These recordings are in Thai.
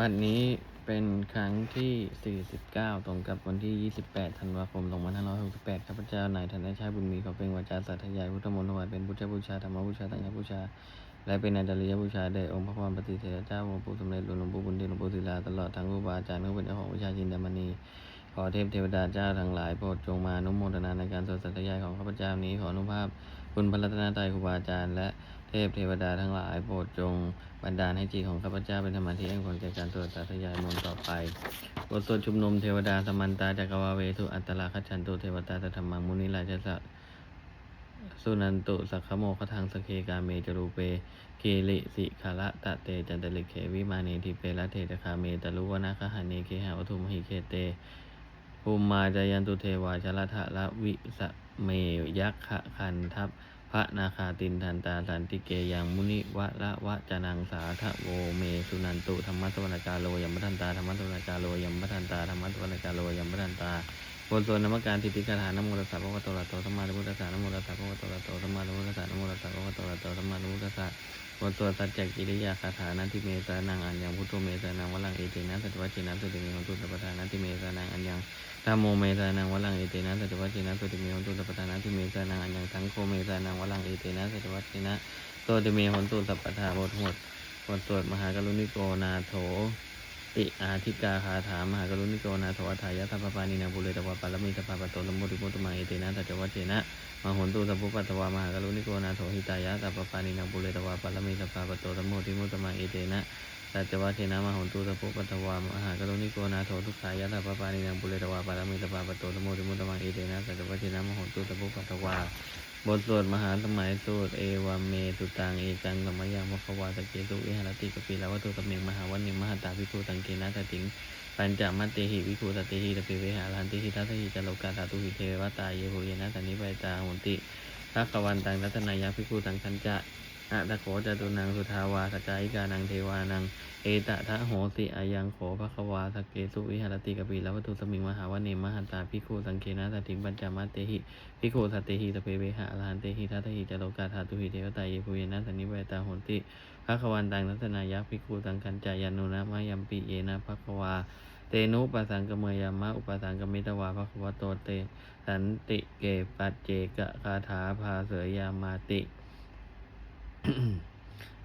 บัดนี้เป็นครั้งที่ 49 ตรงกับวันที่ 28 ธันวาคม 2568ข้าพเจ้านายธนชาติบุญมีขอเป็นวาจาสัตยายพุทธมนต์ถวายเป็นพุทธบูชาธรรมบูชาตังฆบูชา และเป็นอาจาริยบูชาแด่องค์พระความปฏิเสธเจ้าหลวงปู่สมเด็จหลวงปู่บุญเดชหลวงปู่ศิลาตลอดทั้งครูบาอาจารย์ผู้เป็นเจ้าของวิชาจินดามณีขอเทพเทวดาเจ้าทั้งหลายโปรดจงมาอนุโมทนาในการสวดสัตยายของข้าพเจ้านี้ขออนุภาพคุณพระรัตนตรัยครูบาอาจารย์และ เทพเทวดาทั้งหลายโปรดจงบันดาลให้จิตของข้าพเจ้าเป็นธรรมที่แห่งผลแก่การสวดสัตยายมนต์ต่อไปบทสวดชุมนุมเทวดาสมันตาจักรวาเวทุอัตตลาคัจฉันตุเทวตาตถรรมังมุนิราชสะสุนันตุสักขโมคทังสเคกาเมจรูเปเคลิสิคาระตะเตจันตลิเขวิมาเนทิเปละเทตคาเมตลุวนาคหาเนเคหาวัตุมหิเคเตภูมิมาจายันตุเทวาชลทะละวิสเมยักขะคันทัพ พระนาคาตินทันตาสันติเกยังมุนิวะละวะจานังสาทะโวเมสุนันตุธรรมะสวรกาโลยัมปทันตาธรรมะสวรกาโลยัมปทันตาธรรมะสวรกาโลยัมปทันตาบนส่วนนามการติติคาถานโมตัสสะพระวะโตระโตสัมมาสัมพุทธัสสะนโมตัสสะพระวะโตระโตสัมมาสัมพุทธัสสะนโมตัสสะพระวะโตระโตสัมมาสัมพุทธัสสะบนส่วนสัจจกิริยาคาถานันทิเมสานังอัญญังพุทโธเมสานังวลังเอเตนะสัตวะเจนะสุติเมหันตุสัพพทานันทิเมสานังอัญญัง ธัมโมเมสานังวลังเอเตนะสัจวัชเชนะโสติเมหันตุสัพทานาทิเมสานังอัญญังทังโคเมสานังวลังเอเตนะสัจวัชเชนะโสติเมหันตุสัพพทาบทหมดบทสวดมหากรุณิโกนาโถติอาธิกาคาถามหากรุณิโกนาโถอัฏฐายะทัพปานินาบุเรตวะปารมีทัพพปะโตลมุติมุตตมังเอเตนะสัจวัชเชนะมหนตุสัพพุปัตวามหากรุณิโกนาโถหิตายะทัพปานินาบุเรตวะปารมีทัพพปะโตลมุติมุตตมังเอเตนะ สัจวัชเชนะมหนตุตะปุปัตตวามหากรุณิโกนาโถทุกขายะตาปปานินังปุเรตวาปารมิตปาปโตตโมติมุตมังเอเตนะสัจวัชเชนะมหนตุตะปุปัตตวาบทสวดมหาสมัยสูตรเอวามเมตุตังเอกังธรรมยังมขวาตะเกตุเอหรติกปิลาวัตุตเมงมหาวันนิมหาตาภิกขุตังเกนะตติงปัญจมัตเตหิวิคูตเตหิตปิเวหาลันติหิทัสหิจโลกาตาตุหิเทวตาเยโหเยนะสันนิปายตาโหนติทักขวันตังรัตนายาภิกขุตังคันจะ อะตะโขจตุนังสุทาวาสกายิกานังเทวานัง เอตะทะโหสิอายังโขภควาสเกสุวิหารติกปิลวัตุสมิงมหาวเนมหันตาพิคูสังเคนะสติปัญจามาเตหิพิคูสตเตหิตะเปเวหะอรหันเตหิทัตหิจโลกาธาตุหิเทวตาเยภูเยนะสันนิเวตาโหติภควันตังนัตนายักษ์พิคูสังคัญจายันนุนะมายัมปิเยนะภควาเตนุปัสสังกเมยามะอุปสังกมิตวาภควโตเต สันติเกปัจเจกะคาถาภาเสยยามาติ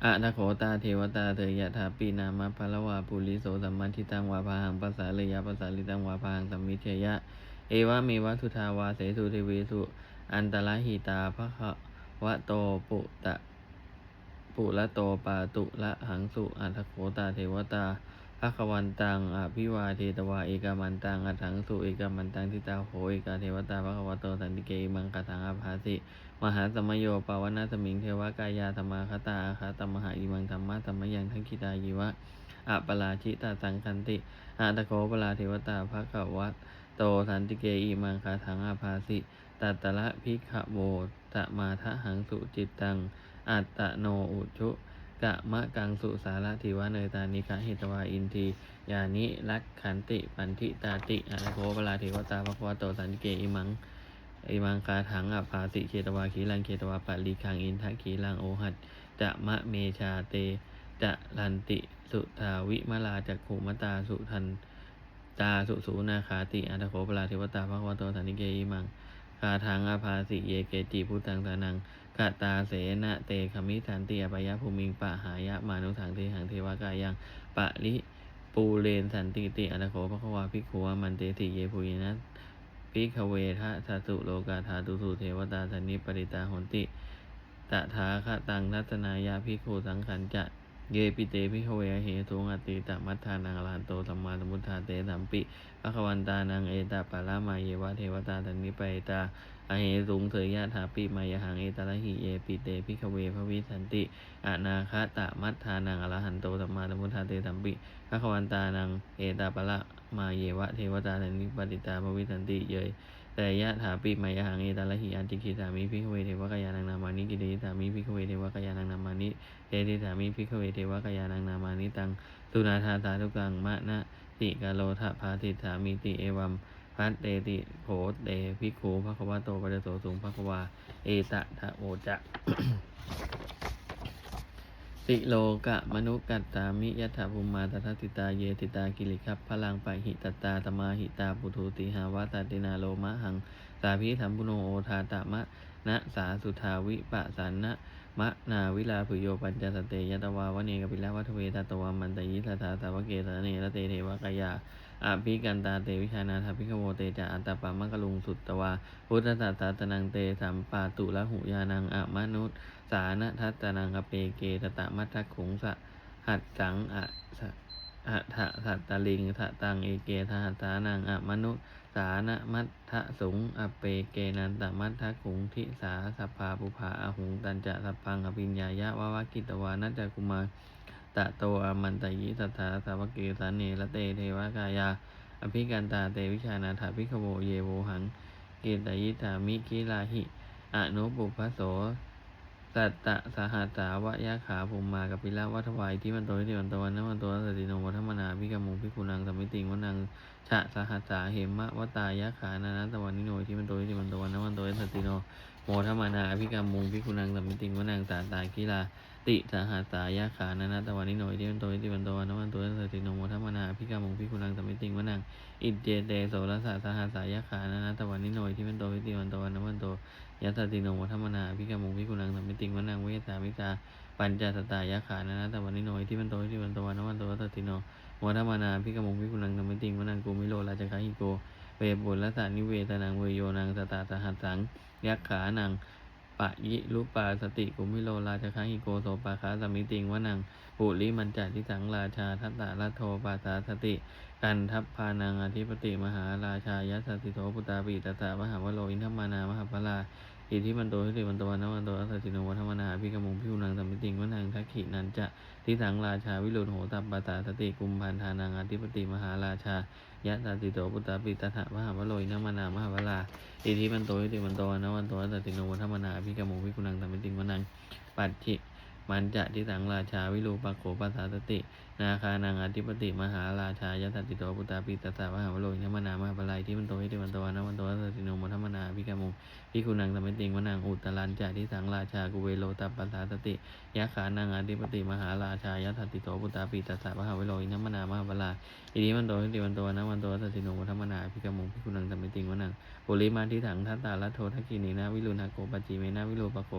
อะทะโขตาเทวตาเถยะถาปีนามะพะละวาปุริโสสัมมันทิตังวาพาหังปัสสาเลยะปัสสาลิตังวาพาหังสัมมิเชยะ เอวะเมวะทุทาวาเสสุเทเวสุอันตรหิตาภะคะวะโตปุตะปุละโตปาตุละหังสุอัตโขตาเทวตาภะควันตังอภิวาเทตวาเอกามันตังอัตถังสุเอกามันตังทิตาโหเอกาเทวตาภะควะโตสันติเกมังคาถังอาภาสิ มหาสมโยปาวนาสมิงเทวกายาธรรมาคตาอาคาตมหาอิมังธรรมะธรรมยังทั้งกิตายิวะอะปะลาชิตาสังคันติอาตะโกปลาเทวตาภะคะวัตโตสันติเกอิมังคาถังอาภาสิตัตตะละพิกขโวตะมาทะหังสุจิตตัง อัตตโนอุชุกะมะกังสุสาระทิวะเนตานิกะหิตวาอินทียานิรักขันติปันทิตาติอาตะโกปลาเทวตาภะคะวะโตสันติเกอิมัง อิมังคาถังอภาสิเขตวาขีลังเขตวาปะลีคังอินทะขีลังโอหัดจะมะเมชาเตจะลันติสุทาวิมลาจักขุมตาสุทันตาสุสูนาคาติอัตโขปลาเทวตาภควโตสันนิเกอิมังคาถังอภาสิเยเกจิพุทธังทานังกตาเสนะเตคมิทันติอปยะภูมิงปะหายะมานุถังเทหังเทวากายังปะลิปูเรนสันติติอัตโขภควาภิกขุวามันเตติเยภูยนะ พิกเวทะทาสุโลกาธาตุสุเทวตาธนิปริตาหนติตถาคตังทัตนายาพิกขุสังขันจะเยปิเตพิกเวเหทุงอติตมัทธานังอรหันโตสัมมาสมุทธาเตสัมปิภควันตานังเอตาปารามาเยวะเทวตาธนิปริตาอเหสุงเถยะถาปิมายหังเอตาลหิเยปิเตพิกเวภวิสันติอนาคตะมัทธานังอรหันโตสัมมาสมุทธาเตสัมปิภควันตานังเอตาปารา มาเยวะเทวตาธนิปริตาภวิสันติเยยแต่ยะถาปิมายหังเอตาละหิอันติกิสามิพิกเวเทวกายานังนามานิกิเดสามิพิกเวเทวกายานังนามานิเตติสามิพิกเวเทวกายานังนามานิตังสุนาธาตาทุกังมะนะติกาโลทะพาติสามิติเอวัมพัตเตติโขเตพิกขูภควะโตปะเดโสสุงภควาเอตะทะโอจะ ติโลกะมนุกัตตามิยัตถภูมิมาตถาติตาเยติตากิริคับพลังปหิตตาตมาหิตาปุถุติหาวาตาตินาโลมะหัง สาพิธรรมปุโนโอทาตมะนะสาสุทาวิปะสันนะมะนาวิลาภุโยปัญจสเตยตวาวเนกปิลาวัทเวตตวามันตยิสถาตาวเกตเนระเตเทวกายา อภิกันตาเตวิชานาทาภิกโวเตจะอัตตปามะกะลุงสุตตวาพุทธตัตตาตนังเตสัมปาตุละหุยานังอะมนุษสานะทัตตนังกเปเกตตะมัทธขุงสะหัดสังอะสะอะทะสัตตลิงทะตังเอเกทหัตตานังอะมนุษสานะมัทธสุงอเปเกนันตมัทธขุงทิสาสภาปุภาอหุงตันจะสัพพังอภิญญายะวาวากิตวานัจจกุมาร ตะโตอมันตยิสัทธาสาวเกสาเนระเตเทวกายา อภิกันตาเตวิชานาถาภิกขโวเยโวหังเกตยิธามิกิลาหิอนุปุพโสสัตตะสหัสสาวะยะขาภูมิมากับปิละวัฏวายที่มันโตที่มันโตวันนั้นมันโตสติโนวัฒมนาพิกมุงพิกุนังสมิติงวนังฉะสหัสสาเหมะวตายะขานานัตวันนิโนที่มันโตที่มันโตวันนั้นมันโตสติโนโมทมนาพิกมุงพิกุนังสมิติงวนังตาตากิลา ติสหัสายะขานานัตวันนิโนที่มันโตที่มันโตวันนั้นมันโตสติโนโมทมานาพิกมุงพิกุนังสมิติงวนังอิเจเตโสรสะสหัสายะขานานัตวันนิโนที่มันโตที่มันโตวันนั้นมันโตยัตติโนวัฒมนาพิกามุงพิกุนังสมิติงวนังเวสามิตาปัญจสตายะขานานะตวันนิโนที่มันโตที่มันโตวันวันโตวัตติโนวัฒมนาพิกามุงพิกุนังสมิติงวนังกูมิโลราชกาหิโกเวบุลสานิเวตนังเวโยนังสตาสหัสสังยักขานัง ปะยิลุปาสติกุมิโลราชคาหิโกโสปาคาสมิติงวนังปุริมันจัติสังราชาทัตตาลัทโทปาสาสติ กันทัพพานังอธิปติมหาราชายัสสิโธปุตตาปิตตามหาวโลอินทมานามหาพลาอิทธิมันโตทิฏฐิมันโตวันนวันโตอัสสติโนวัฒมนาพิกมุงพิวนังสมิติงวนังทักขินันจะทิสังราชาวิโรโหตัปปตาสติกุมพันธานังอธิปติมหาราชา ยะตาติโตปุตตาปิตถะมหาวโลยนทมานามหาวลาอิทิมันโตทิฏฐิมันโตวันะวันโตตติโนวัฒมนาพิกมุพิคุณังสัมมิติงวนังปัจจิมันจะทิสังราชาวิรูปโขปัสสาตติ นาคานังอธิปติมหาราชายตติโตปุตตาปิตถะมหาวโลยนทมานามหาวลายที่มันโตยติมันโตนะมันโตตติโน พิคุนังสมิติงวนังอุตรันจะที่สังราชากุเวโลตัปปัสสาสติยะขานังอธิปติมหาราชายตติโตปุตตาปิตตามหาวโลอินทมนามหาปลาอินี้มันโตที่มันโตนะมันโตสัติโนมทัมนาพิกมุงพิคุนังสมิติงวนังปุริมาที่ถังทัตตาลัทโททักกินีนาวิรุณาโกปจิเมนาวิโรปโก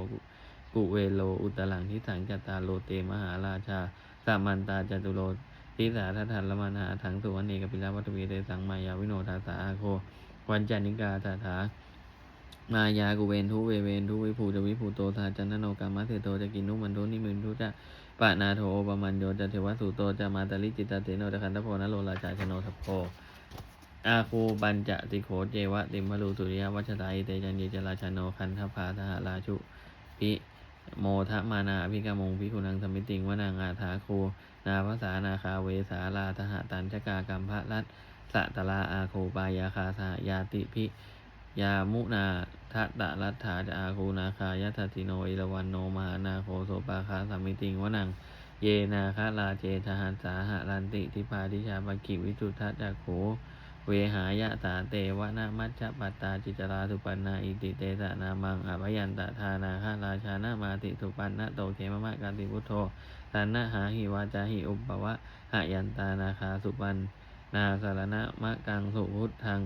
กุเวโลอุตลังที่ถังจตาโลเตมหาราชาสามันตาจตุโลทิสาทัทันละมานาถังสุวรรณีกับปิลาวัตวีเตสังมายาวิโนทาสาอาโควันจันนิกาตาถา มายากุเวนทุเวเวนทุวิภูจวิภูโตทาจันทโนกามะเทโตจะกินนุมันทุนิมินทุจะปะนาโทโอปมันโยจะเทวสุโตจะมาตาลิจิตาเตโนจะคันทโพนโลราชาชโนทัพโพอาคูบัญจะติโขเจวะติมพลูสุริยวัชตายเตจันเยจราชโนคันทภาทหาราชุปิโมทะมานาพิกามงพิคุนังสมิติงวนังอาถาคูนาภาษานาคาเวสาลาทหะตันชกากรรมพระรัตสะตลาอาโคปายาคาสายาติพิ ยามุนาทัตตะรัตถาจอาคูนาคายทัติโนอิรวันโนมหานาโคโสปาคาสมิติงวนัง เยนาคาลาเจทหันสาหะรันติทิพาทิชาปกิวิจุทัตจักโขเวหายะสาเตวะนามัจจปัตตาจิจราสุปันนาอิติเตสะนามังอภยันตทานาคาราชานามาติสุปันนะโตเขมมะกันติพุทโธสันนะหาหิวาจาหิอุปปวะหะยันตานาคาสุปันนาสารณะมะกังสุพุทธัง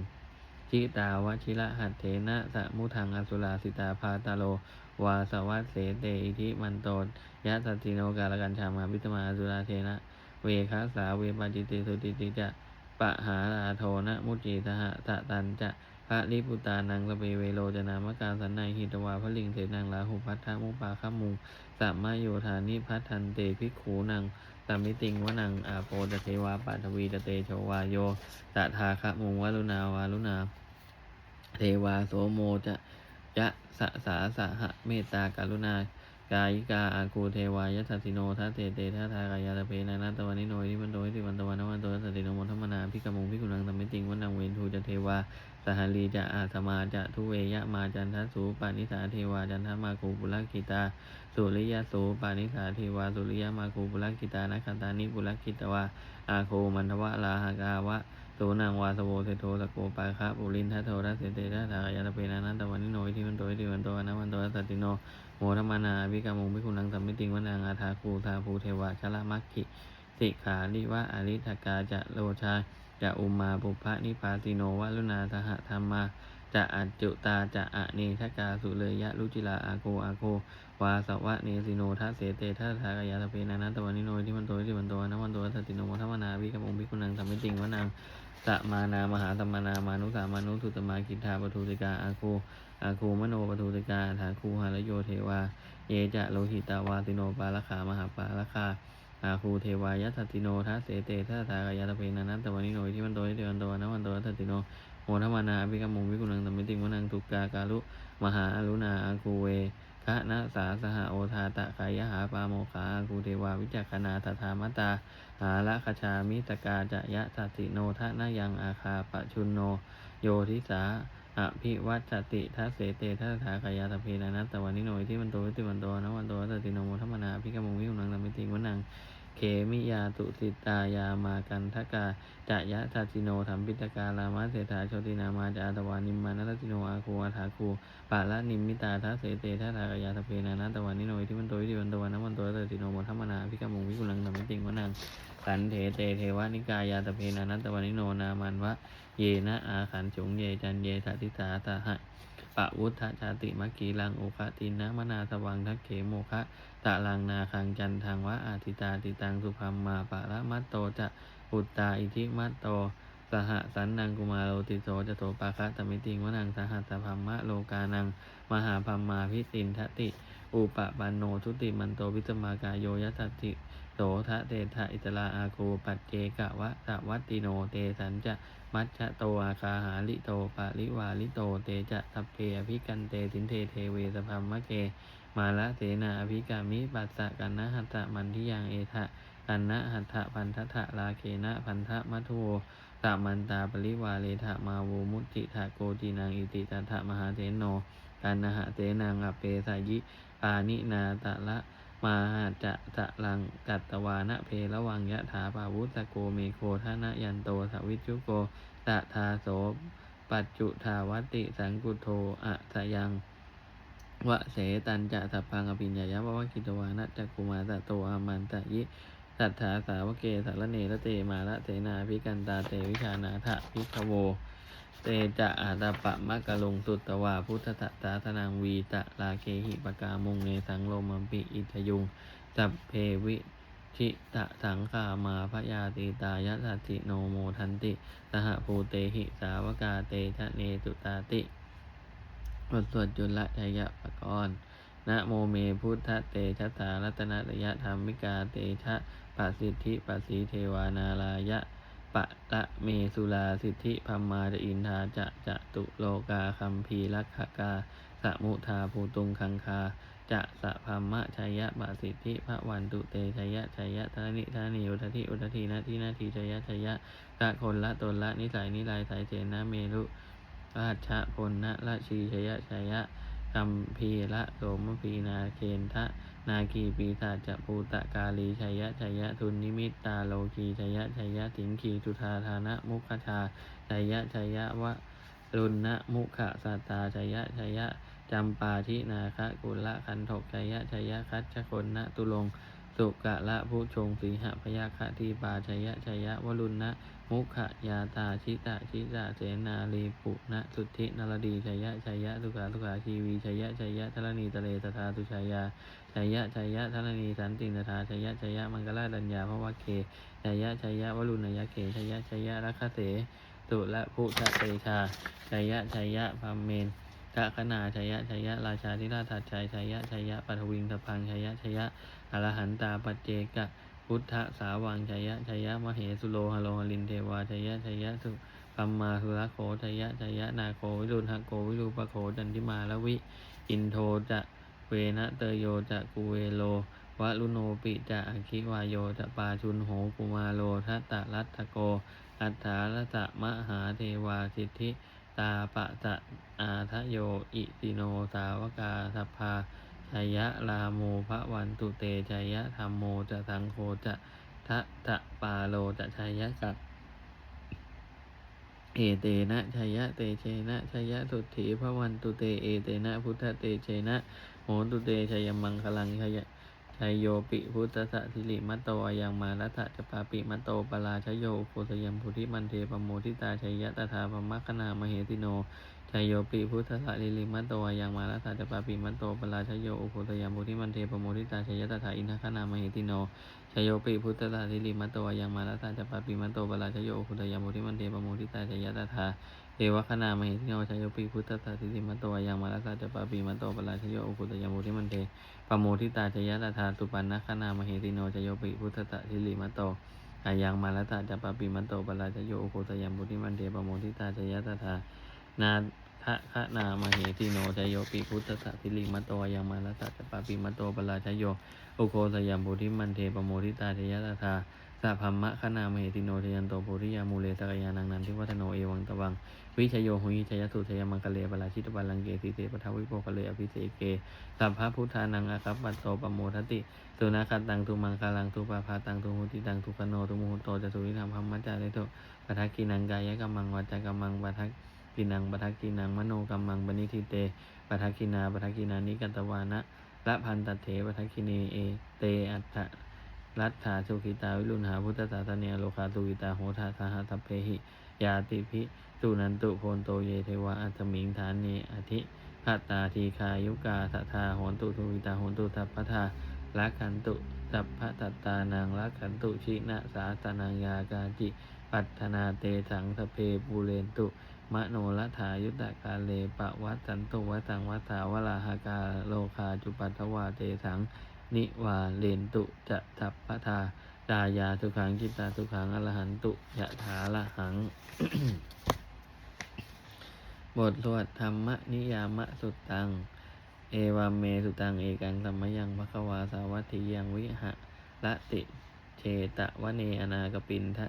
จิตาวชิระหัตเถนะสะมุทังอสุราสิตาพาตาโล วาสวัสเสเตอิทิมันโตยะสัติโนกาลกันชามาพิตมาอสุราเทนะ เวคาสาเวปาจิติสุติติจะปะหาราโทนะมุจีทหะทะตันจะพระลิปุตานังสเปเวโลจนามการสันในหิตวาพระลิงเสนังลาหุพัทธมุปาคมุงสัมมาโยธานิพัทธันเตภิกขูนังสัมมิติงวนังอาโปตเทวาปัทวีตเตโชวาโยตถาคะมุงวลุนาวาลุนา เทวาโสโมจะยะสะสาสะหะเมตตากรุณากายิกาอาคูเทวายะสัสสิโนทัสเตเตทัทากายาตเพนานาตวันนิโนยนิมันโดยติวันตวันนวันโตสัสสิโนมทัมมนาพิกมุงพิกุนังสัมมิติงวันนังเวนทูจะเทวาสหลีจะอาธมาจะทุเวยะมาจันทสูปานิสาเทวาจันทมาคูปุลกิตาสุริยโสปานิสาเทวาสุริยะมาคูปุลกิตานักขันตานิปุลกิตวาอาโคมันทวะลาหากาวะ สนางวาสโวเทโทสโกปาคะปุรินทะโททัสเสเตทัสสากยาตเปนานันตวันนิโนอิทิมันโตอิทิวันโตอนัมันโตสัตติโนโมธรรมานาวิกามุงพิคุนังสัมมิติงวนังอาทาคูทาภูเทวะชละมัคคิสิขาลิวะอริทกาจะโลชาจะอุมาปุพะนิพาติโนวะลุนาสหธรรมาจะอัจจุตาจะอะเนทกาสุเลยะลุจิลาอาโกอาโกวาสวะเนสิโนทัสเสเตทัสทากายาตเปนานันตวันนิโนอิทิมันโตอิทิวันโตอนัมันโตสัตติโนโมธรรมนาวิกามุงพิคุนังสัมมิติงวนัง สมานามหาสมานามานุสามานุสุตมากิทาปทุติกาอาคูอาคูมโนปทุติกาฐาคูหารโยเทวา เยจะโลหิตาวาติโนปาลขามหาปาลคาอาคูเทวายัตติโนทัสเสเตทัสสากายตเปนันตวันนิโนที่มันโตที่เดวันโตนะวันโตทัตติโนโมทมนาภิกมุงวิกุนังตัมมิติงวนังทุกกากาลุมหาอรุณาอาคูเวะนะสาสหโอทาตะกายหาปาโมขาอาคูเทวาวิจักขณาตถามตา หาละคชามิตกาจะยะสัติโนทะนายังอาคาปะชุนโน โยทิสาอภิวัตติทัสเสเตทัสถากายาตเพนานัตตวันนิโนที่มันโตวิติวันโตนะวันโตตติโนโมทัมมนาภิกมุงวิวนังธรรมิติงวนัง เขมิยาตุสิตายามากันทกาจะยะทัติโนธรรมปิตกาลามาเสถาโชตินามาจาตวานิมานัตติโนอาคูอาถาคูปาละนิมมิตาทัสเสเตทัสถากายาตเพนานัตตวันนิโนที่มันโตวิติวันโตนะวันโตตติโนมทัมมนาภิกมุงวิหุนังธรรมิติงวนังขันเถเตเทวานิกายาตเพนานัตตวานิโนนามันวะเยนะอาขันจุงเยจันเยทัติสาตาหะ ปะวุฒชาติมัคคีลังโอคะตินะมนาสวังทักเขโมคะตะลังนาคังจันทังวะอาทิตาติตังสุพัมมาปะละมัตโตจะอุตตาอิทิมัตโตสหสันนังกุมาโลติโสจะโตปาคะตมิติงวนังสหัสพัมมะโลกานัง มหาพัมมาพิตินทติ อุปปันโนทุติมันโตวิสมากายโยยัตติ สทะเตทะอิตลาอาคูปัจเจกะวะสะวัตติโนเตสันจะมัชชะโตอาคาหาลิโตปาลิวาลิโตเตจะสัพเพอภิกันเตสินเทเทเวสพัมมะเก มาละเสนาอภิกามิปัสสะกันนะหัตตะมันทิยังเอทะกันนะหัตถะพันทะทะลาเคนะพันทะมัทโวตะมันตาปริวาเลทะมาโวมุติทะโกจินังอิติตัทะมหาเทนโนกันนะหะเตนังอเปสายิปานินาตะละ มาจะตะลังกัตตวานะเพระวังยะถาปาวุตโกเมโคทานะยันโตสวิจุโกตะทาโสปัจจุทาวติสังกุโทอะสยังวะเสตันจะสัพพังอภิญญายะวะวะกิตวานะจักกุมาตะโตอามันตะยิสัทธาสาวเกสารเนระเตมาละเสนาพิกันตาเตวิชานาถะพิขโว เตจะอาตาปะมะกะลงสุตตวาพุทธตตาธนังวีตะลาเคหิปกามุงเนสังโลมัมปิอิทยุงสัพเพวิชิตะสังขามาพยาติตายะสัติโนโมทันติสหภูเตหิสาวกาเตชะเนตุตาติบทสวดจุลชัยปกรณ์นะโมเมพุทธเตชะตารัตนตยธรรมิกาเตชะปัสสิทธิปัสสีเทวานาลายะ ปะละเมสุลาสิทธิพัมมาจะอินทาจะจะตุโลกาคัมพีลักขกาสมุทาภูตุงคังคา จะสะพัมมะชัยยะบาสิทธิพระวันตุเตชัยยะชัยยะทานิทานิอุทธิอุทธินาทินาทีชัยยะชัยยะกะคนละตนละนิสัยนิลายสายเสนาเมรุราชะพลนะละชีชัยยะชัยยะ กัมพีละโสมพีนาเคนทะนาคีปีศาจจะภูตะกาลีชัยยะชัยยะทุนนิมิตตาโลกีชัยยะชัยยะถิงคีจุธาธานะมุขชาชัยยะชัยยะวะรุณนะมุขสัตตาชัยยะชัยยะจำปาทินาคะกุละคันถกชัยยะชัยยะคัจฉคนนะตุลงสุกะละผู้ชงสีหพยาคะทีปาชัยยะชัยยะวรุณนะ มุขยาตาชิตะชิตะเสนาลีปุณสุทธินรดีชัยยะชัยยะสุขาสุขาชีวีชัยยะชัยยะทรณีตะเลตถาตุชัยยาชัยยะชัยยะธนนีสันตินทาชัยยะชัยยะมังกลาดัญญาภวะเคชัยยะชัยยะวรุณยะเกชัยยะชัยยะรัคเสตุละพุทธเตชาชัยยะชัยยะพัมเมนกะขนาชัยยะชัยยะราชาธิราชถัดชัยชัยยะชัยยะปัทวิงตะพังชัยยะชัยยะอรหันตาปัจเจกะ พุทธสาวังชัยยะชัยยะมเหสุโลหโลหลินเทวาชัยยะชัยยะสุปัมมาสุรโขชัยยะชัยยะนาโควิรุณหโกวิรูปโขจันทิมาละวิอินโทจะเวนะเตโยจะกุเวโลวะลุโนปิจะอคิวายโยจะปาชุนโหกุมาโลทัตตะรัตตโก อัฏฐารัตะมหาเทวาสิทธิ ตาปะตะอาทะโยอิติโนสาวกาสัพพา ชัยยะลาโมภะวันตุเตชัยยะธรรมโมจะสังโฆจะทะทะปาโลจะชัยยะกัตเอเตนะชัยยะเตเชนะชัยยะสุทธิพระวันตุเตเอเตนะพุทธเตเชนะโหตุเตชัยมังคลังชัยชัยโยปิพุทธะสิริมัตโตอายังมาลัตถะจปาปิมัตโตปราชโยโคตยัมพุทธิมันเทปโมทิตาชัยยะตถาปมัคคณามเหติโน ชัยโยปิพุทธะลิลิมัตโตอายังมาลัตถะจปาปิมัตโตปราชโยโคตยัมพุทธิมันเทปโมทิตาชัยตถาอินทคณามเหติโนชายโยปิพุทธตาทิลิมัตโตวายังมาลาตาจัปาปิมัตโตปราชโยโอคุตยามโมทิมันเทปโมทิตาชยตถาเอวคณามหิทิโนชายโยปิพุทธตาทิลิมัตโตวายังมาลาตาจัปาปิมัตโตปราชโยโอคุตยามโมทิมันเทปโมทิตาชยตถาตุปันนคณามหิติโนชายโยปิพุทธตาทิลิมัตโตอายังมาลาตาจัปาปิมัตโตปราชโยโอคุตยามโมทิมันเทปโมทิตาชยตถา นาทะคะนามเหติโนชยโยปิพุทธตาทิลิมัตโตยังมาลาตาจัปปาปิมัตโตปราชโยโอโคสยามโพธิมันเทปโมทิตาเทยตถาสัพพมะคณามเหติโนเทยันโตโพธิยามูเลสกยานังนันทิวัฒโนเอวังตวัง วิชโยหุยชยสุชยมังคะเลปราชิตบัลลังเกติเตปทาวิโปคะเลอภิเสเกสัพพะพุทธานังอาคัปปัตโตปโมทติตุนาคัตตังตุมังคาลังตุปาพาตังตุหุติตังตุคโนตุมุหุโตจตุวิธรรมพัมมัจจาริโตปทักกินังกายกัมมังวัจจกัมมังปทัก กินังปทักกินังมโนกัมมังปณิทิเตปทักกินาปทักกินานิกัตวานะละพันตเถปทักคินีเอเตอัตถะรัตถาสุขิตาวิรุณหาพุทธศาสเนยโลคาตุกิตาโหทาสหทัพเพหิยาติพิตุนันตุโพนโตเยเทวะอัตมิงฐานเนอธิพัตตาทีคายุกาสัทธาโหนตุทุวิตาโหนตุทัพพทาละขันตุสัพพะตัตตานังละขันตุชินะสาตนังยากาจิ ปัตนาเตสังสเพปูเรนตุ มโนรัฐายุตตกาเลปะวัตสันตุวัตังวัฏาวลาหากาโลคาจุปัตวาเตสัง นิวาเลนตุจะทัพพทาดายาทุขังจิตาทุขังอรหันตุยะถาละหัง บทสวดธรรมนิยามะสุตตัง เอวามเมสุตังเอกังธรรมยังภควาสาวัตถิยังวิหะละติเชตะวะเนอนาคปินทะ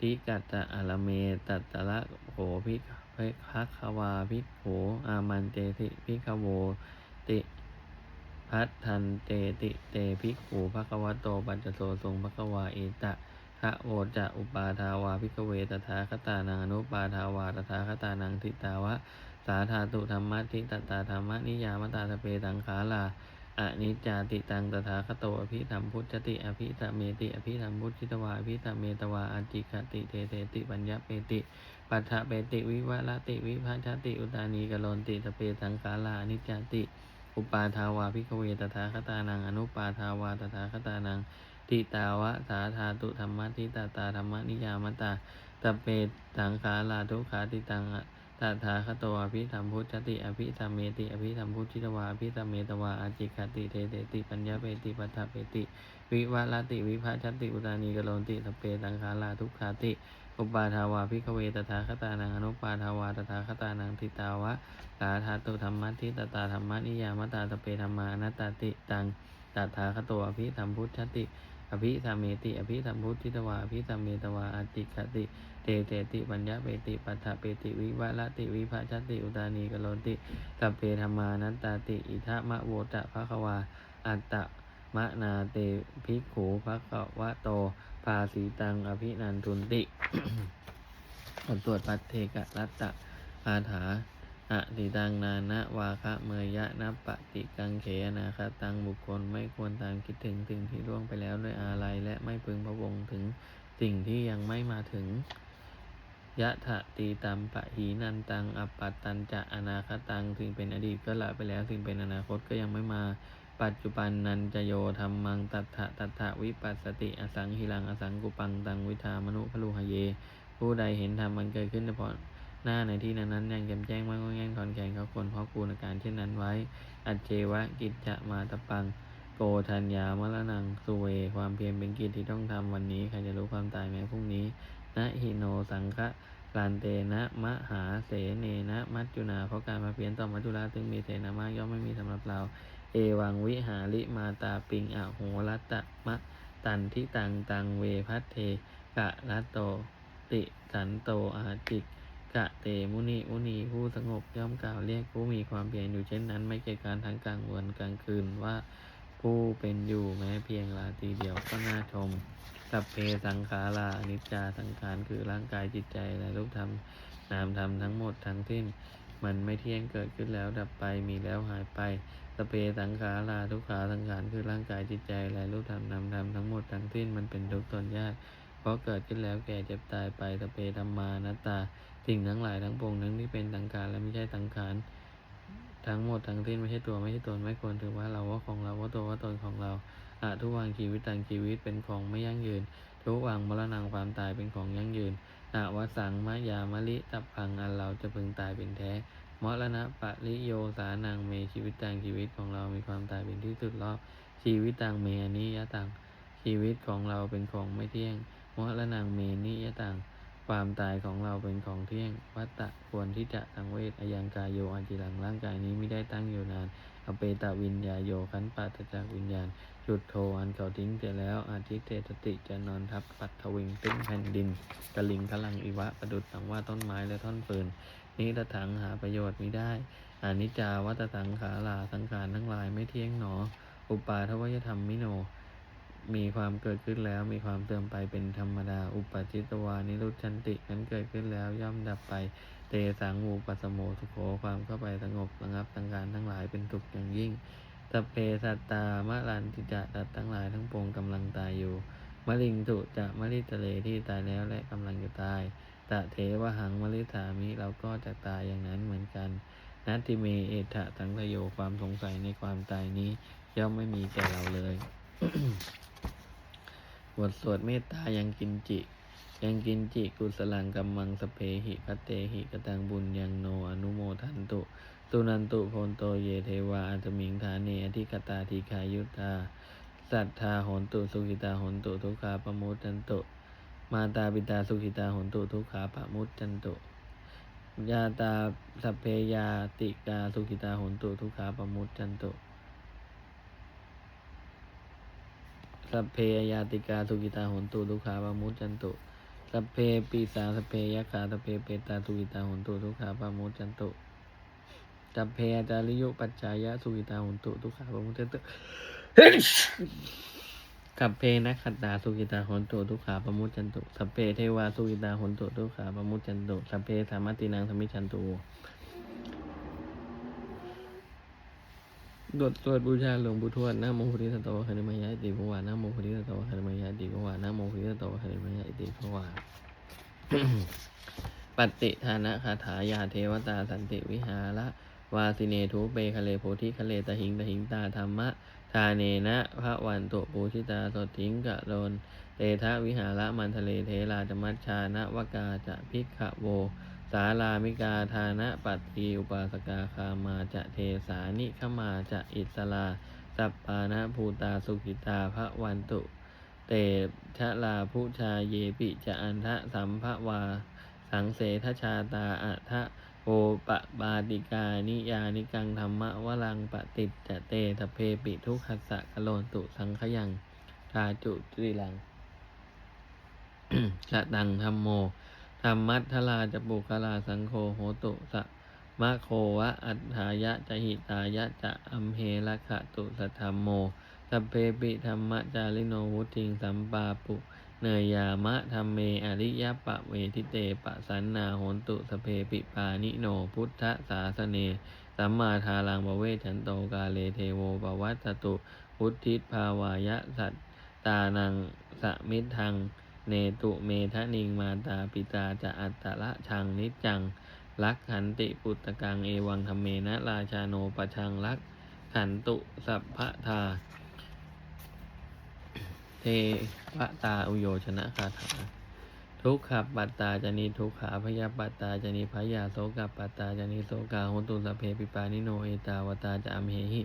พิกัตตะอาลเมตัตตะละโขพิกพักขวาพิโขอามันเตติพิกโวติพัทธันเตติเตพิขูภควโตปัญจโสทรงภควาเอตะทะโวจะอุปาทาวาพิกเวตถาคตานังอนุปาทาวาตถาคตานังทิตาวะ สาธาตุธรรมะทิตตาธรรมะนิยามตาสเปตังขาลา อนิจจาติตังตถาคโตอภิธรรมพุทธติอภิธรรมเมติอภิธรรมพุทธิตวาอภิธรรมเมตวาอาจิคติเทเทติปัญญาเปติปัฏฐเปติวิวะลติวิภาชติอุตานีกโลนติสเปตังกาลานิจจติ อุปาทาวาพิกเวตถาคตานังอนุปาทาวาตถาคตานังทิตาวะสาธาตุธรรมะทิตตาธรรมนิยามตาตเปตังคาลาทุขาติตัง ตถาคตวอภิธรรมพุทธติอภิธรรมเมติอภิธรรมพุทธิตวาอภิธรรมเมตวาอาจิคติเทเตติปัญญาเปติปัฏฐเปติ วิวะลติวิภาชติอุตานีกโลนติสเปตังคาลาทุกขาติ อุปาทาวาพิกเวตถาคตานังอนุปาทาวาตถาคตานังทิตาวะสาธาตุธรรมะทิตตาธรรมะนิยามตาสเปธรรมานัตตติตังตถาคตวอภิธรรมพุทธติ อภิธรรมเมติ อภิธรรมพุทธิตวาอภิธรรมเมตวาอาจิคติ เตเตติ ปัญญาเปติ ปัฏฐเปติ วิวะละติ วิภาชติ อุตานีกโลติ สัพเพธรรมานัตตาติ อิทะมะโวตะภะคะวา อัตตะมะนาเตภิกขูภะคะวะโต ภาสีตัง อภินันทุนติผลตรวจพัทเทกะรัตตะคาถา อะติตังนานะวาคะเมยะนะปะติกังเขนาคตังบุคคลไม่ควรตามคิดถึงสิ่งที่ล่วงไปแล้วด้วยอาลัยและไม่พึงพะวงถึงสิ่งที่ยังไม่มาถึงยะถะตีตัมปะหีนันตังอัปปัตตันจะอนาคตังสิ่งเป็นอดีตก็ละไปแล้วสิ่งเป็นอนาคตก็ยังไม่มาปัจจุบันนันจโยธรรมังตัทธะตัทะวิปัสสติอสังหิลังอสังกุปังตังวิธามนุพลุหเย ผู้ใดเห็นธรรมมันเกิดขึ้นเฉพาะ หน้าในที่นั้นนั้นยังแจ่มแจ้งไม่งอแงงถอนแขนเขาควรเพราะกูอาการเช่นนั้นไว้ อัจเจวะกิจจะมาตะปัง โกธัญญามรณังสุเว ความเพียรเป็นกิจที่ต้องทำวันนี้ใครจะรู้ความตายแม้พรุ่งนี้นะหิโนสังฆะลานเตนะมะหาเสเนนะ มัจจุนาเพราะการมาเปลี่ยนต่อมัจจุราซึ่งมีเสนามากย่อมไม่มีสำหรับเรา เอวังวิหาริมาตาปิงอะโหรัตตะมะตันทิตังตังเวพัทเทกะรัตโตติสันโตอาจิก กะเตมุนีมุนีผู้สงบย่อมกล่าวเรียกผู้มีความเพียรอยู่เช่นนั้น ไม่เกิดการทั้งกลางวันกลางคืนว่าผู้เป็นอยู่แม้เพียงราตรีเดียวก็น่าชม สัพเพสังขาราอนิจจาสังขารคือร่างกายจิตใจและรูปธรรมนามธรรมทั้งหมดทั้งสิ้น มันไม่เที่ยงเกิดขึ้นแล้วดับไปมีแล้วหายไปสเปสังขาราทุกขาสังขารคือร่างกายจิตใจและรูปธรรมนามธรรมทั้งหมดทั้งสิ้นมันเป็นทุกข์ทนยากเพราะเกิดขึ้นแล้วแก่เจ็บตายไปสเปธรรมานัตตา สิ่งทั้งหลายทั้งปวงนั้นที่เป็นสังขารและไม่ใช่สังขารทั้งหมดทั้งสิ้นไม่ใช่ตัวไม่ใช่ตนไม่ควรถือว่าเราว่าของเราว่าตัวว่าตนของเราอะทุกวางชีวิตต่างชีวิตเป็นของไม่ยั่งยืน ทุกวางมรณะความตายเป็นของยั่งยืนอะวสังมะยามะลิตับพังอันเราจะพึงตายเป็นแท้มรณะปะริโยสานังเมชีวิตต่างชีวิตของเรามีความตายเป็นที่สุดรอบชีวิตต่างเมอนิยตังชีวิตของเราเป็นของไม่เที่ยงมรณะเมนิยตัง ความตายของเราเป็นของเที่ยง วัตตะควรที่จะสังเวชอายังกายโยอันจิรังร่างกายนี้ไม่ได้ตั้งอยู่นาน อเปตวิญญาโยขันปัตจากวิญญาณ จุดโทอันเขาทิ้งเสียแล้ว อาทิเตสติจะนอนทับปัทวิงตึ้งแผ่นดินกะลิงพลังอิวะประดุดสังว่าต้นไม้และท่อนฟืนนิระถังหาประโยชน์ไมิได้อนิจจาวัตถังขาลาสังขารทั้งหลายไม่เที่ยงหนอ อุปาทวยธรรมมิโน มีความเกิดขึ้นแล้ว มีความเติมไปเป็นธรรมดา อุปจิตวานิรุชันตินั้นเกิดขึ้นแล้วย่อมดับไป เตสังหูปัสโมสุโขความเข้าไปสงบระงับสังขารทั้งหลายเป็นทุกข์อย่างยิ่งสเพสัตตามะลันติจะตัดทั้งหลายทั้งปวงกำลังตายอยู่มะลิงตุจะมะลิตะเลที่ตายแล้วและกำลังจะตายตะเทวหังมะลิถามิเราก็จะตายอย่างนั้นเหมือนกันนัตติเมเอถะตังทโยความสงสัยในความตายนี้ ย่อมไม่มีแก่เราเลย บทสวดเมตตายังกินจิ ยังกินจิกุสลังกัมมังสเพหิพัตเตหิกตังบุญยังโนอนุโมทันตุตุนันตุโพนโตเยเทวาอัตมิงฐาเนอธิกตาทีขายุทธาสัทธาโหนตุสุขิตาโหนตุทุกขาปะมุตตันตุ มาตาปิตาสุขิตาโหนตุทุกขาปะมุตตันตุยาตาสัพเพยาติกาสุขิตาโหนตุทุกขาปะมุตตันตุ สัพเพยาติกาสุกิตาหนตุทุกขาปามุจจันตุ สัพเพปีสาสัพเพยะขาสัพเพเปตาสุกิตาหนตุทุกขาปามุจจันตุ สัพเพอาจาริยุปัจจายะสุกิตาหนตุทุกขาปามุจจันตุสัพเพนักขัตตาสุกิตาหนตุทุกขาปมุจจันตุ สัพเพเทวาสุกิตาหนตุทุกขาปมุจจันตุ สัพเพสามตินังสมิจันตุ บทสวดบูชาหลวงปู่ทวดนะโมพุทธิสตวะคานิมายะอิติภวานะโมพุทธิสตวะคานิมายะอิติภวานะโมพุทธิสตวะคานิมายะอิติภวาปฏิทานะคาถายาเทวตาสันติวิหาระวาสิเนทุเปคะเลโพธิคะเลตหิงตหิงตาธรรมะทาเนนะพระวันตุปูชิตาสดทิงกะโลนเตทะวิหาระมันทะเลเทราจมัชชานะวกาจะพิกขะโว สาลามิกาทานะปัตตีอุปาสกาคามาจะเทสานิขมาจะอิสลาสัปปานะภูตาสุกิตาพระวันตุ เตชะลาผู้ชาเยปิจะอันทะสัมภวา สังเสทชาตาอัทะโอปะบาติกานิยานิกังธรรมะวลังปฏิจจะเตทะเพปิทุกขัสสะกะโลนตุสังขยังทาจุติลังชะตังธรรมโม ธรรมัทธลาจะปุคลาสังโฆโหตุสะมะโควะอัฏฐายะจะหิตายะจะอัมเหระขะตุสัทธรรมโมสัพเพปิธรรมจาริโนวุติงสัมปาปุเนยยามะธรรมเมอริยปะเวทิเตปะสันนาโหนตุสเพปิปานิโนพุทธสาสเนสัมมาทารังบเวชันโตกาเลเทโวปวัตตุพุทธิภาวายะสัตตานังสมิทธัง เนตุเมทะนิงมาตาปิตาจะอัตตละชังนิจจังลักขันติปุตตะกังเอวังธรรมเมนะราชาโนปะชังลักขันตุสัพพะทา เทวตาอุโยชนะคาถา ทุกขปัตตาจนิทุกขาพยาปัตตาจนิพยาโสกปัตตาจนิโสกาโหตุสเพปิปานิโนเอตาวตาจะอมเหหิ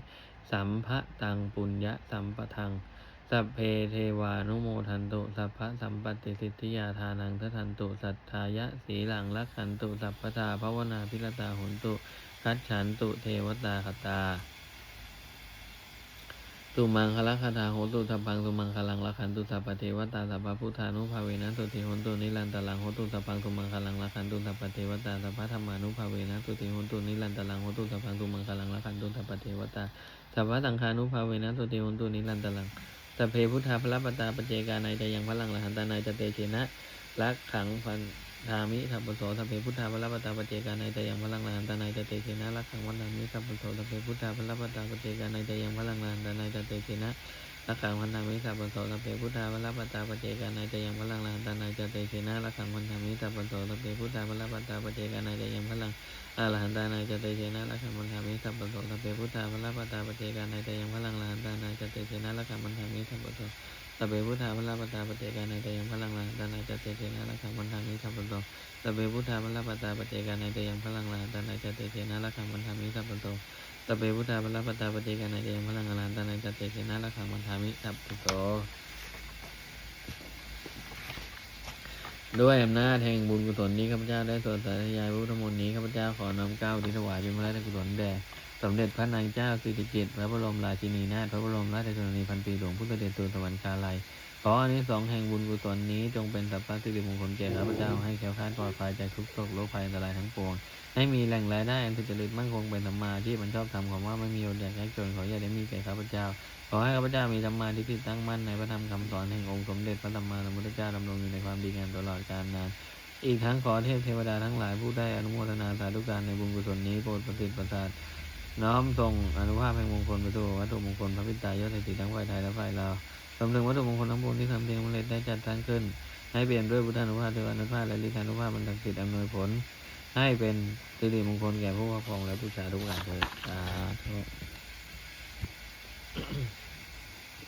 สัมภะตังปุญญะสัมปทัง สัพเพเทวานุโมทันตุสัพพะสัมปติสิทธิยาทานังทัทันตุสัทธายะสีหลังลักขันตุสัพพทาภวนาพิรตาหนตุคัจฉันตุเทวตาคตาตุมังคละคาถาโหตุทัพพังตุมังคลังละขันตุสัพพเทวตาสัพพพุทธานุภาเวนะตุติโหนตุนิรันตลังโหตุสัพพังตุมังคลังละขันตุสัพพเทวตาสัพพธรรมานุภาเวนะตุติโหนตุนิรันตลังโหตุสัพพังตุมังคลังละขันตุสัพพเทวตาสัพพสังฆานุภาเวนะตุติหนตุนิรันตลัง สัพเพพุทธาพระปตาปเจกานัยจะยังพลังละหันตานัยจะเตเชนะรักขังพันธามิสัพพโสสัพเพพุทธาภลปตาปเจกานัยตยังพลังลานตานัยตเตเชนะรักขังวันนามิสัพพโสสัพเพพุทธาภลปตาปเจกานัยตยังพลังลานตานัยตเตเชนะ รักขังวันนามิสัพพโสสัพเพพุทธาภลปัตตาปเจกานัยตยังพลังลานตานัยตเตเชนะรักขังวันนามิสัพพโสสัพเพพุทธาภลปัตตาปเจกานัยตยังพลังอาลหันตานัยตเตเชนะรักขังวันนามิสัพพโสสัพเพพุทธาภลปัตตาปเจกานัยตยังพลังลานตานัยตเตเชนะรักขังวันนามิสัพพโสสัพเพพุทธาพระปตาปเจกานัยตยังพลังลานตานัยจะเตเจนะละคังวันทามิสัพพโตสัพเพพุทธาพระปตาปเจกานัยตยังพลังลานตานัยจะเตเจนะละคังวันทามิสัพพโต สัพเพพุทธาพระปตาปเจกานัยตยังพลังลาตานัยจะเตเจนะละคังวันทามิสัพพโตด้วยอำนาจแห่งบุญกุศลนี้ข้าพเจ้าได้สวดสาธยายพระพุทธมนต์นี้ข้าพเจ้าขอน้อมเก้าที่ถวายเป็นพระราชกุศลแด่สมเด็จพระนางเจ้าสิริกิติ์พระบรมราชินีนาถพระบรมราชชนนีพันปีหลวงพุทธเดชตูตะวันกาลัยขออันนี้สองแห่งบุญกุศลนี้จงเป็นสัพพะสิริมงคลแก่ข้าพเจ้าให้แคล้วคลาดปลอดภัยจากทุกโศกโรคภัยอันตรายทั้งปวง ให้มีแหล่งรายได้อันสุจริตมั่นคงเป็นธรรมาที่มันชอบทำของว่าไม่มีอดอยากยากจนขออย่าได้มีแก่ข้าพเจ้า ขอให้ข้าพเจ้ามีธรรมาที่ติดตั้งมั่นในพระธรรมคำสอนแห่งองค์สมเด็จพระสัมมาสัมพุทธเจ้าดำรงอยู่ในความดีงามตลอดกาลนาน อีกทั้งขอเทพเทวดาทั้งหลายผู้ได้อนุโมทนาสาธุการในบุญกุศลนี้โปรดประสิทธิ์ประสาทน้อมส่งอนุภาพแห่งมงคลประตูวัตถุมงคลพระพิตายศในสีทั้งฝ่ายไทยและฝ่ายลาวสำนึกวัตถุมงคลทั้งปวงที่ทำเพียงสำเร็จได้จัดตั้งขึ้น ให้เปลี่ยนด้วยพุทธานุภาพเทวานุภาพและลิทานุภาพบรรดาสิทธิ์อำนวยผล ให้เป็นสิริมงคลแก่ผู้ครอบครองและผู้ชาทุกหลายเถิดสาธุ